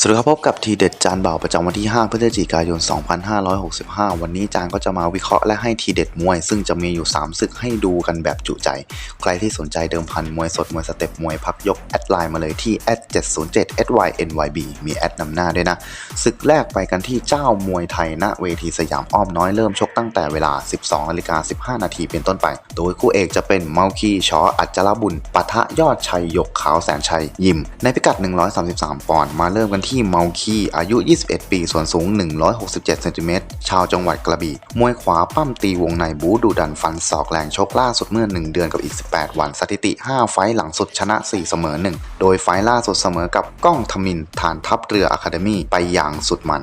สวัสดีครับพบกับทีเด็ดจานเบาประจำวันที่ 5 พฤศจิกายน 2565 วันนี้จานก็จะมาวิเคราะห์และให้ทีเด็ดมวย ซึ่งจะมีอยู่ 3 ศึกให้ดูกันแบบจุใจ ใครที่สนใจเดิมพันมวยสดมวยสเต็ปมวยพักยกแอดไลน์มาเลยที่ 707 synyb มีแอดนำหน้าด้วยนะ ศึกแรกไปกันที่เจ้ามวยไทยณเวทีสยามอ้อมน้อยเริ่มชกตั้งแต่เวลา 12นาฬิกา15 นาทีเป็นต้นไป โดยคู่เอกจะเป็นเมาคีชออัจจรบุญปะทะยอดชัยยกขาวแสนชัยยิมในพิกัด 133 ปอนด์มาเริ่มกันที่เมาคีอายุ 21 ปี ส่วนสูง 167เซนติเมตร ชาวจังหวัดกระบี่ มวยขวาปั้มตีวงในบูดูดันฟันศอกแรงชกล่าสุดเมื่อ 1 เดือนกับอีก 18 วัน สถิติ 5 ไฟต์หลังสุดชนะ 4 เสมอ 1 โดยไฟต์ล่าสุดเสมอกับก้องทมินฐานทัพเรืออะคาเดมี่ไปอย่างสุดมัน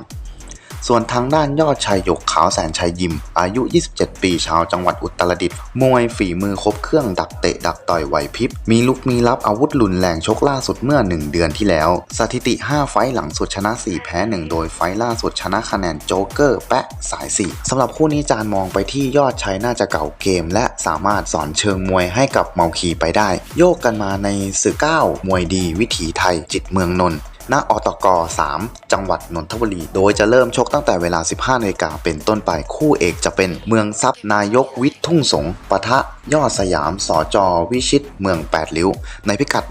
ส่วนทางด้านยอดชัยหยกขาวแสนชัยยิม อายุ 27 ปีชาวจังหวัดอุตรดิตถ์มวยฝีมือครบเครื่องดักเตะดักต่อยไหวพริบ มีลุกมีรับอาวุธรุนแรงชกล่าสุดเมื่อ 1 เดือนที่แล้ว สถิติ 5 ไฟหลังสุดชนะ 4 แพ้ 1 โดยไฟล่าสุดชนะคะแนนโจ๊กเกอร์แปะสาย 4สำหรับคู่นี้จานมองไปที่ยอดชัยน่าจะเก่าเกม และสามารถสอนเชิงมวยให้กับเมาคีไปได้ โยกกันมาในศึกเก้ามวยดีวิถีไทยจิตเมืองนนท์ ณอตก 3 จังหวัดนนทบุรี โดยจะเริ่มชกตั้งแต่เวลา 15นาฬิกาเป็นต้นไปคู่เอกจะเป็นเมืองทรัพย์นายกวิทย์ทุ่งสงปะทะยอดสยามสอจอวิชิตเมือง 8 ริ้ว ในพิกัด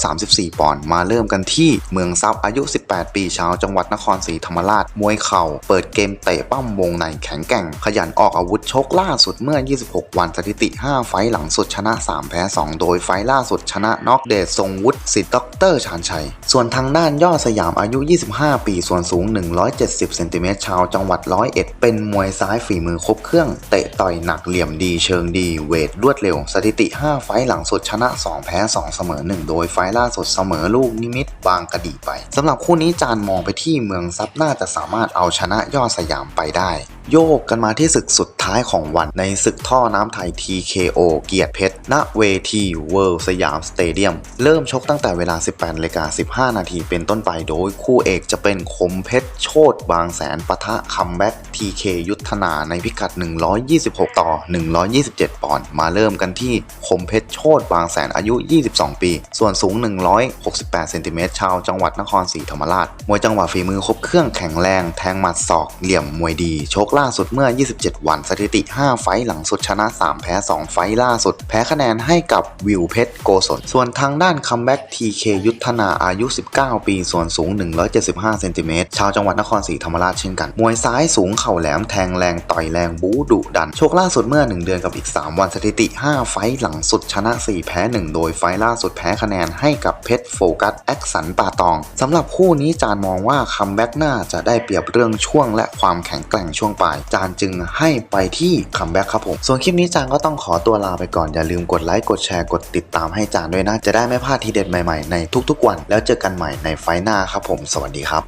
134 ปอนด์มาเริ่มกันที่เมืองทรัพย์อายุ 18 ปีชาวจังหวัดนครศรีธรรมราช มวยเข่า เปิดเกมเตะปั้มวงในแข็งแกร่ง ขยันออกอาวุธชกล่าสุดเมื่อ 26 วันสถิติ 5 ไฟต์หลังสุดชนะ 3 แพ้ 2 โดยไฟต์ล่าสุดชนะน็อกเดชทรงวุฒิสิทธิ์ด็อกเตอร์ชาญชัย ส่วนทางด้านยอดสยามอายุ 25 ปีส่วนสูง 170 เซนติเมตรชาวจังหวัดร้อยเอ็ดเป็นมวยซ้ายฝีมือครบเครื่อง เตะต่อยหนักเหลี่ยมดีเชิงดีเวทรวดเร็ว สถิติ 5 ไฟต์หลังสุดชนะ 2 แพ้ 2 เสมอ 1 โดยไฟต์ล่าสุดเสมอลูกนิมิตบางกระดีไปสำหรับคู่นี้จานมองไปที่เมืองซับน่าจะสามารถเอาชนะยอดสยามไปได้ โยกกันมาที่ศึกสุดท้ายของวันในศึกท่อน้ำไทย TKO เกียรติเพชร ณ เวทีเวิลด์สยามสเตเดียม เริ่มชกตั้งแต่เวลา 18นาฬิกา15 นาทีเป็นต้นไปโดยคู่เอกจะเป็นคมเพชร โชตบางแสนปะทะคัมแบ็ก TK ยุทธนาในพิกัด 126 ต่อ 127 ปอนด์ มาเริ่มกันที่คมเพชร โชตบางแสนอายุ 22 ปี ส่วนสูง 168เซนติเมตรชาวจังหวัดนครศรีธรรมราช มวยจังหวะฝีมือครบเครื่องแข็งแรง แทงหมัดศอกเหลี่ยมมวยดี ชกล่าล่าสุดเมื่อ 27 วันสถิติ 5 ไฟต์หลังสุดชนะ 3 แพ้ 2 ไฟล่าสุด แพ้คะแนนให้กับวิวเพชรโกศลส่วนทางด้านคัมแบ็ก TK ยุทธนาอายุ 19 ปีส่วนสูง 175เซนติเมตรชาวจังหวัดนครศรีธรรมราชเช่นกัน มวยซ้ายสูงเข่าแหลมแทงแรงต่อยแรงบู๊ดุดันชกล่าสุดเมื่อ 1 เดือนกับอีก 3 วันสถิติ 5 ไฟต์หลังสุดชนะ 4 แพ้ 1 โดยไฟล่าสุดแพ้คะแนนให้กับเพชรโฟกัสแอคสันป่าตองสำหรับคู่นี้จานมองว่าคัมแบ็กหน้าจะได้เปรียบเรื่องช่วงและความแข็งแกร่งช่วงปลายจานจึงให้ไปที่คัมแบ็กครับผมส่วนคลิปนี้จานก็ต้องขอตัวลาไปก่อนอย่าลืมกดไลค์กดแชร์กดติดตามให้จานด้วยนะจะได้ไม่พลาดทีเด็ดใหม่ๆในทุกๆวัน แล้วเจอกันใหม่ในไฟต์หน้าครับผม สวัสดีครับ